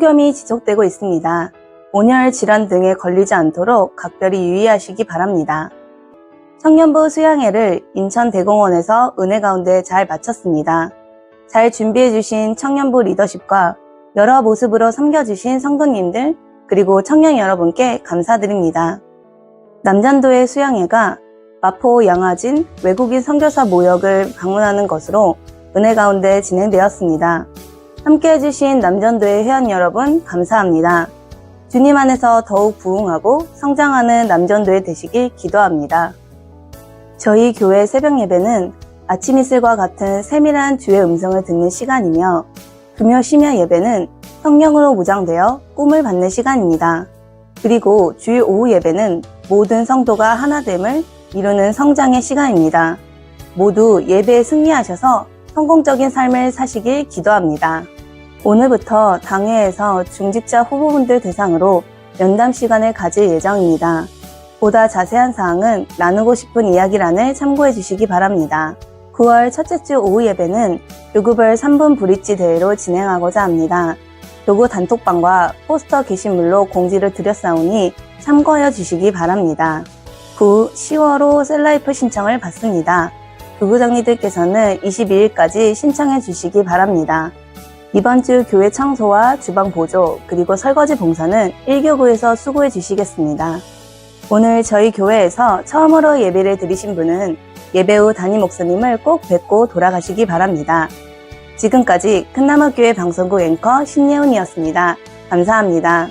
폭염이 지속되고 있습니다. 온열 질환 등에 걸리지 않도록 각별히 유의하시기 바랍니다. 청년부 수양회를 인천대공원에서 은혜 가운데 잘 마쳤습니다. 잘 준비해주신 청년부 리더십과 여러 모습으로 섬겨주신 성도님들 그리고 청년 여러분께 감사드립니다. 남잔도의 수양회가 마포 양화진 외국인 선교사 모역을 방문하는 것으로 은혜 가운데 진행되었습니다. 함께 해주신 남전도의 회원 여러분 감사합니다. 주님 안에서 더욱 부흥하고 성장하는 남전도에 되시길 기도합니다. 저희 교회 새벽 예배는 아침 이슬과 같은 세밀한 주의 음성을 듣는 시간이며 금요 심야 예배는 성령으로 무장되어 꿈을 받는 시간입니다. 그리고 주일 오후 예배는 모든 성도가 하나됨을 이루는 성장의 시간입니다. 모두 예배에 승리하셔서 성공적인 삶을 사시길 기도합니다. 오늘부터 당회에서 중직자 후보분들 대상으로 면담 시간을 가질 예정입니다. 보다 자세한 사항은 나누고 싶은 이야기란을 참고해 주시기 바랍니다. 9월 첫째 주 오후 예배는 요구별 3분 브릿지 대회로 진행하고자 합니다. 요구 단톡방과 포스터 게시물로 공지를 드렸사오니 참고하여 주시기 바랍니다. 9. 10월 호 셀라이프 신청을 받습니다. 부부장님들께서는 22일까지 신청해 주시기 바랍니다. 이번 주 교회 청소와 주방 보조 그리고 설거지 봉사는 1교구에서 수고해 주시겠습니다. 오늘 저희 교회에서 처음으로 예배를 드리신 분은 예배 후 담임 목사님을 꼭 뵙고 돌아가시기 바랍니다. 지금까지 큰나무교회 방송국 앵커 신예훈이었습니다. 감사합니다.